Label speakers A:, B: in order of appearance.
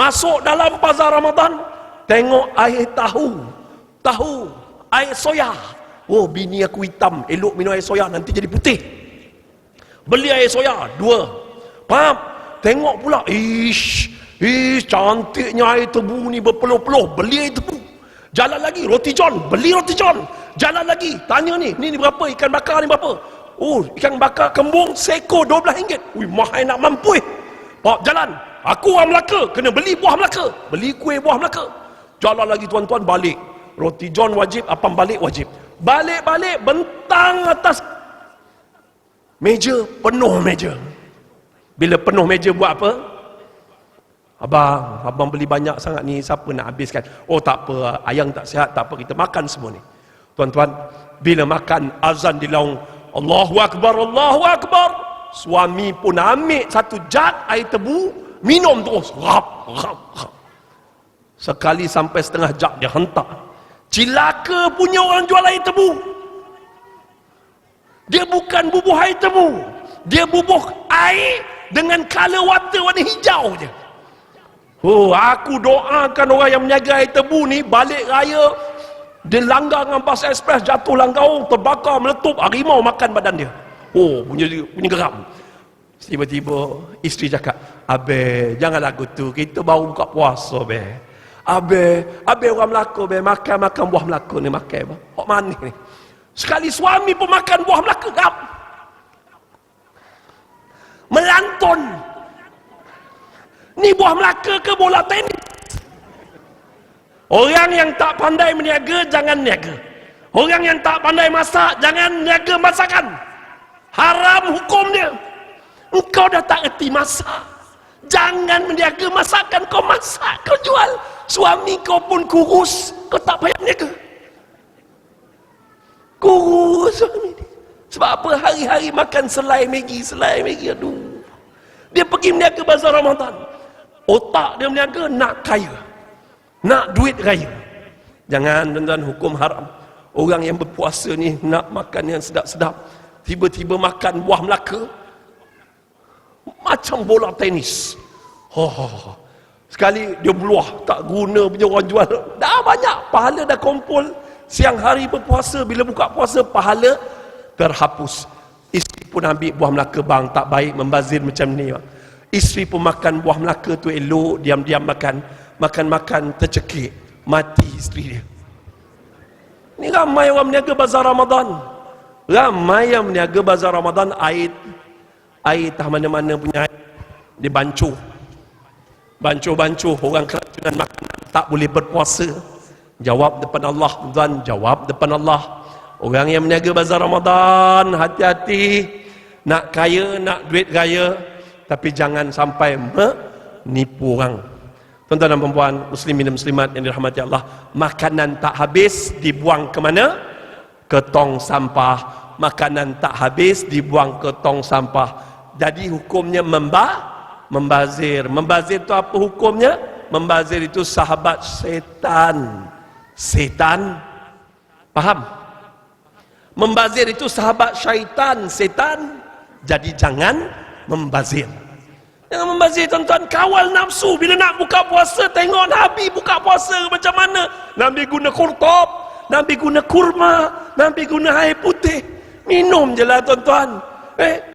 A: Masuk dalam bazar Ramadan, tengok air tahu. Tahu, air soya. Oh, bini aku hitam, elok minum air soya nanti jadi putih. Beli air soya, dua. Faham? Tengok pula, ish, ish, cantiknya air tebu ni berpeluh-peluh. Beli air tebu. Jalan lagi, roti john, beli roti john. Jalan lagi, tanya ni, ni, ni berapa, ikan bakar ni berapa? Oh, ikan bakar kembung, seko RM12. Ui, mahal nak mampu eh. Pak, jalan. Aku orang Melaka, kena beli buah Melaka. Beli kuih buah Melaka. Jalan lagi tuan-tuan, balik. Roti john wajib, apam balik wajib. Balik-balik, bentang atas meja, penuh meja. Bila penuh meja buat apa? Abang, abang beli banyak sangat ni, siapa nak habiskan? Oh tak apa, ayang tak sihat, tak apa, kita makan semua ni. Tuan-tuan, bila makan azan di laung, Allahu Akbar, Allahu Akbar. Suami pun ambil satu jat air tebu, minum terus. Rap, rap, rap. Sekali sampai setengah jat dia hentak. Cilaka punya orang jual air tebu. Dia bukan bubuh air tebu. Dia bubuh air dengan color water warna hijau je. Oh, aku doakan orang yang menjaga air tebu ni balik raya dia langgar dengan bas ekspres jatuh langgar terbakar meletup harimau makan badan dia. Oh, punya punya geram. Tiba-tiba isteri cakap, "Abe, jangan lagu tu. Kita baru buka puasa, be. Abe, abe orang Melaka, be, makan makan buah Melaka ni makan. Hok manis ni." Sekali suami pun makan buah Melaka, gap. Melantun. Ni buah Melaka ke bola tenis? Orang yang tak pandai meniaga, jangan niaga. Orang yang tak pandai masak, jangan niaga masakan. Haram hukum dia. Engkau dah tak erti masak. Jangan meniaga masakan kau masak, kau jual. Suami kau pun kurus, kau tak payah meniaga. Kurus suami dia. Sebab apa hari-hari makan selai Maggi, selai Maggi, aduh. Dia pergi meniaga bazar Ramadan. Otak dia meniaga nak kaya. Nak duit raya. Jangan tuan-tuan hukum haram. Orang yang berpuasa ni nak makan yang sedap-sedap. Tiba-tiba makan buah Melaka. Macam bola tenis. Oh, sekali dia beluah. Tak guna punya orang jual. Dah banyak. Pahala dah kumpul. Siang hari berpuasa. Bila buka puasa, pahala terhapus. Isteri pun ambil buah Melaka bang. Tak baik membazir macam ni. Isteri pun makan buah Melaka tu elok. Diam-diam makan makan-makan tercekik mati isteri dia ni ramai orang meniaga bazar Ramadan ramai yang meniaga bazar Ramadan air air tak mana-mana punya air. Dia bancuh. Bancuh-bancuh. Orang keracunan makan tak boleh berpuasa. Jawab depan Allah. Tuan jawab depan Allah. Orang yang meniaga bazar Ramadan hati-hati. Nak kaya nak duit raya tapi jangan sampai menipu orang. Tuan-tuan dan perempuan, muslimin dan muslimat yang dirahmati Allah, makanan tak habis dibuang ke mana? Ke tong sampah. Makanan tak habis dibuang ke tong sampah. Jadi hukumnya membah, membazir. Membazir itu apa hukumnya? Membazir itu sahabat setan. Setan. Paham? Membazir itu sahabat syaitan, setan. Jadi jangan membazir. Jangan membazir tuan-tuan Kawal nafsu Bila nak buka puasa Tengok Nabi buka puasa macam mana Nabi guna kurtop Nabi guna kurma Nabi guna air putih Minum je lah tuan-tuan. Eh